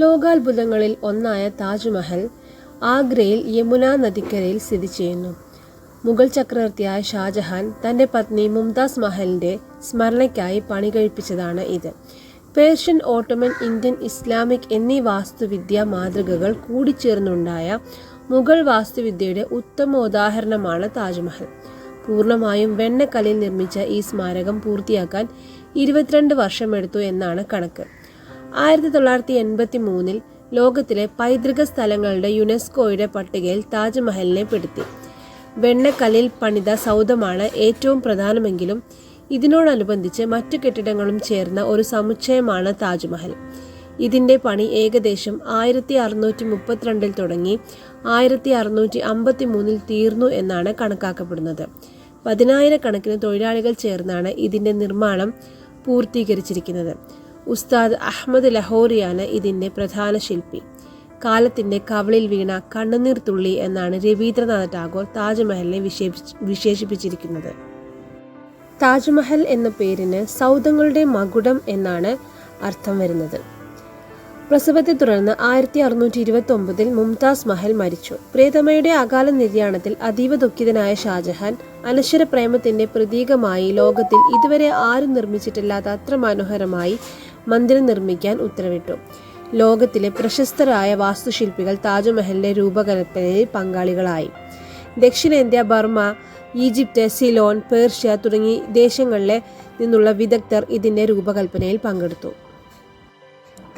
ലോകാത്ഭുതങ്ങളിൽ ഒന്നായ താജ്മഹൽ ആഗ്രയിൽ യമുന നദിക്കരയിൽ സ്ഥിതി ചെയ്യുന്നു. മുഗൾ ചക്രവർത്തിയായ ഷാജഹാൻ തന്റെ പത്നി മുംതാസ് മഹലിന്റെ സ്മരണയ്ക്കായി പണി കഴിപ്പിച്ചതാണ് ഇത്. പേർഷ്യൻ ഓട്ടോമൻ ഇന്ത്യൻ ഇസ്ലാമിക് എന്നീ വാസ്തുവിദ്യാ മാതൃകകൾ കൂടിച്ചേർന്നുണ്ടായ മുഗൾ വാസ്തുവിദ്യയുടെ ഉത്തമ ഉദാഹരണമാണ് താജ്മഹൽ. പൂർണമായും വെണ്ണക്കല്ലിൽ നിർമ്മിച്ച ഈ സ്മാരകം പൂർത്തിയാക്കാൻ ഇരുപത്തിരണ്ട് വർഷമെടുത്തു എന്നാണ് കണക്ക്. ആയിരത്തി തൊള്ളായിരത്തി എൺപത്തി മൂന്നിൽ ലോകത്തിലെ പൈതൃക സ്ഥലങ്ങളുടെ യുനെസ്കോയുടെ പട്ടികയിൽ താജ്മഹലിനെ പെടുത്തി. വെണ്ണക്കല്ലിൽ പണിത സൗധമാണ് ഏറ്റവും പ്രധാനമെങ്കിലും ഇതിനോടനുബന്ധിച്ച് മറ്റു കെട്ടിടങ്ങളും ചേർന്ന ഒരു സമുച്ചയമാണ് താജ്മഹൽ. ഇതിന്റെ പണി ഏകദേശം ആയിരത്തി അറുന്നൂറ്റി മുപ്പത്തിരണ്ടിൽ തുടങ്ങി ആയിരത്തി അറുന്നൂറ്റി അമ്പത്തി മൂന്നിൽ തീർന്നു എന്നാണ് കണക്കാക്കപ്പെടുന്നത്. പതിനായിരക്കണക്കിന് തൊഴിലാളികൾ ചേർന്നാണ് ഇതിന്റെ നിർമ്മാണം പൂർത്തീകരിച്ചിരിക്കുന്നത്. ഉസ്താദ് അഹമ്മദ് ലഹോറിയാണ് ഇതിന്റെ പ്രധാന ശില്പി. കാലത്തിന്റെ കവളിൽ വീണ കണ്ണുനീർ തുള്ളി എന്നാണ് രവീന്ദ്രനാഥ് ടാഗോർ താജ്മഹലിനെ വിശേഷിപ്പിച്ചിരിക്കുന്നത്. താജ്മഹൽ എന്ന പേരിന് സൗദങ്ങളുടെ മകുടം എന്നാണ് അർത്ഥം വരുന്നത്. പ്രസവത്തെ തുടർന്ന് ആയിരത്തി അറുന്നൂറ്റി ഇരുപത്തി ഒമ്പതിൽ മുംതാസ് മഹൽ മരിച്ചു. പ്രിയതമയുടെ അകാല നിര്യാണത്തിൽ അതീവ ദുഃഖിതനായ ഷാജഹാൻ അനശ്വര പ്രേമത്തിന്റെ പ്രതീകമായി ലോകത്തിൽ ഇതുവരെ ആരും നിർമ്മിച്ചിട്ടില്ലാത്ത അത്ര മനോഹരമായി മന്ദിരം നിർമ്മിക്കാൻ ഉത്തരവിട്ടു. ലോകത്തിലെ പ്രശസ്തരായ വാസ്തുശില്പികൾ താജ്മഹലിന്റെ രൂപകൽപ്പനയിൽ പങ്കാളികളായി. ദക്ഷിണേന്ത്യ ബർമ്മ ഈജിപ്ത് സിലോൺ പേർഷ്യ തുടങ്ങി ദേശങ്ങളിലെ നിന്നുള്ള വിദഗ്ധർ ഇതിന്റെ രൂപകൽപ്പനയിൽ പങ്കെടുത്തു.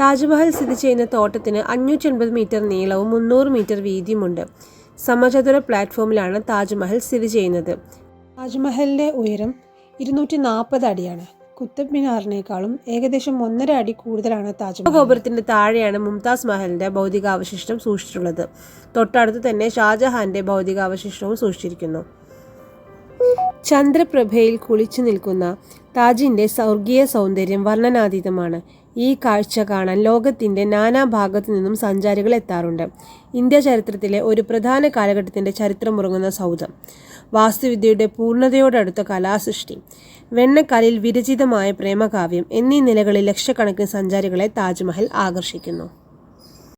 താജ്മഹൽ സ്ഥിതി ചെയ്യുന്ന തോട്ടത്തിന് അഞ്ഞൂറ്റി എൺപത് മീറ്റർ നീളവും മുന്നൂറ് മീറ്റർ വീതിയുമുണ്ട്. സമചതുര പ്ലാറ്റ്ഫോമിലാണ് താജ്മഹൽ സ്ഥിതി ചെയ്യുന്നത്. താജ്മഹലിന്റെ ഉയരം ഇരുന്നൂറ്റി നാൽപ്പത് അടിയാണ്. കുത്തബ് മിനാറിനേക്കാളും ഏകദേശം ഒന്നര അടി കൂടുതലാണ് താജ്മഹൽ. ഗോപുരത്തിന്റെ താഴെയാണ് മുംതാസ് മഹലിന്റെ ഭൗതികാവശിഷ്ടം സൂക്ഷിച്ചിട്ടുള്ളത്. തൊട്ടടുത്ത് തന്നെ ഷാജഹാന്റെ ഭൗതികാവശിഷ്ടവും സൂക്ഷിച്ചിരിക്കുന്നു. ചന്ദ്രപ്രഭയിൽ കുളിച്ചു നിൽക്കുന്ന താജിന്റെ സ്വർഗീയ സൗന്ദര്യം വർണനാതീതമാണ്. ഈ കാഴ്ച കാണാൻ ലോകത്തിന്റെ നാനാഭാഗത്തു നിന്നും സഞ്ചാരികൾ എത്താറുണ്ട്. ഇന്ത്യ ചരിത്രത്തിലെ ഒരു പ്രധാന കാലഘട്ടത്തിന്റെ ചരിത്രമുറങ്ങുന്ന സൗധം. വാസ്തുവിദ്യയുടെ പൂർണതയോടടുത്ത കലാസൃഷ്ടി. വെണ്ണക്കല്ലിൽ വിരചിതമായ പ്രേമകാവ്യം എന്നീ നിലകളിൽ ലക്ഷക്കണക്കിന് സഞ്ചാരികളെ താജ്മഹൽ ആകർഷിക്കുന്നു.